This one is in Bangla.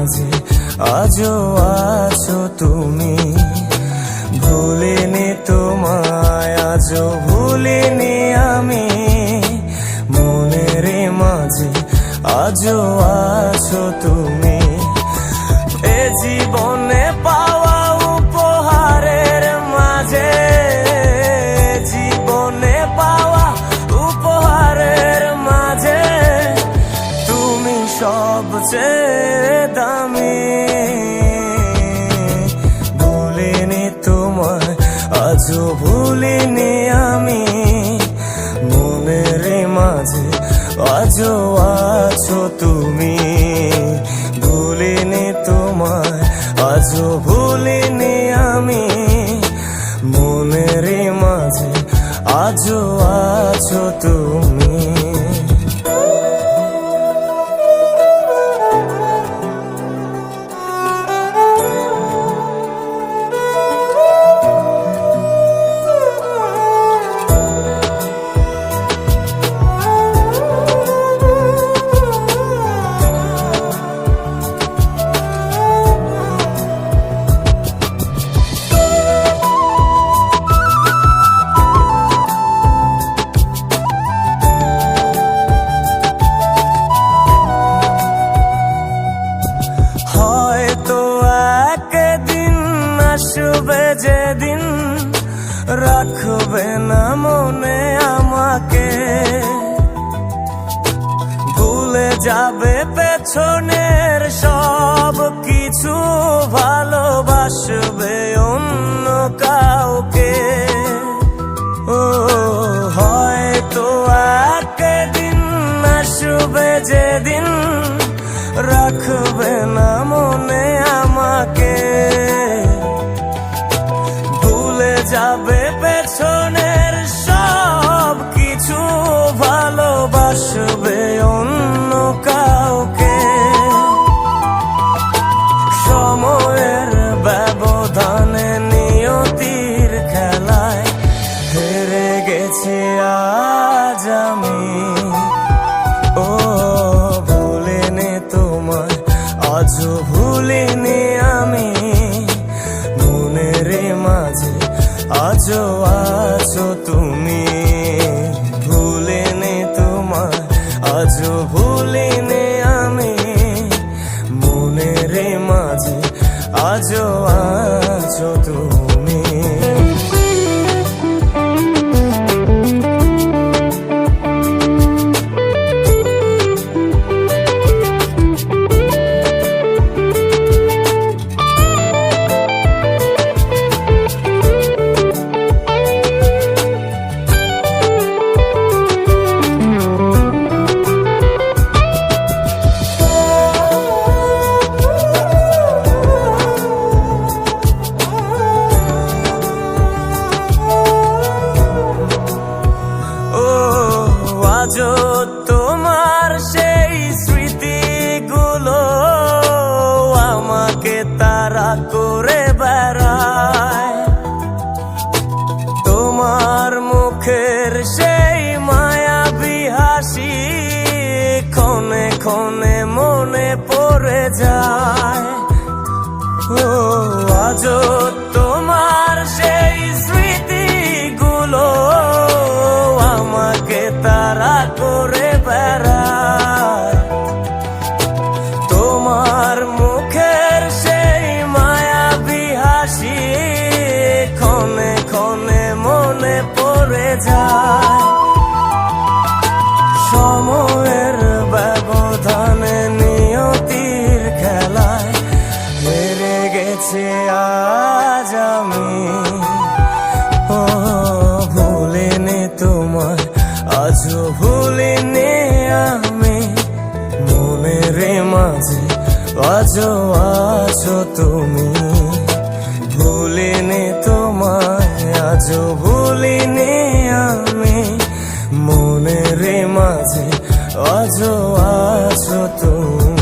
আজও আছো তুমি। ভুলিনি তোমায়, আজও ভুলিনি আমি। মনের মাঝে আজও আছো তুমি। এ জীবনে পাওয়া উপহারের মাঝে, জীবনে পাওয়া উপহারের মাঝে, তুমি সবচেয়ে ভুলিনি আমি। মনের মাঝে আজ আছো তুমি। ভুলিনি তোমায়, আজও ভুলিনি আমি। মনের মাঝে আজ আছো তুমি। যেদিন রাখবে না মনে আমাকে ভুলে যাবে পেছনের সব কিছু ভালোবাসবে অন্য কাউকে। আজ আমি ও ভুলিনি তোমার আজও ভুলিনি আমি মনের মাঝে আজও আছো। আজও তোমার সেই স্মৃতিগুলো আমাকে তারা করে বেড়ায়। তোমার মুখের সেই মায়াবী হাসি ক্ষণে ক্ষণে মনে পড়ে যায়। ও করে বেড়ায় তোমার মুখের সেই মায়াবী হাসি ক্ষণে ক্ষণে মনে পড়ে যায় সময়ের ব্যবধানে নিয়তির খেলায় হেরে গেছে আজ আমি তুমি। ভুলিনি তোমায় আজও ভুলিনি আমি। মনের মাঝে আজও আছো তুমি।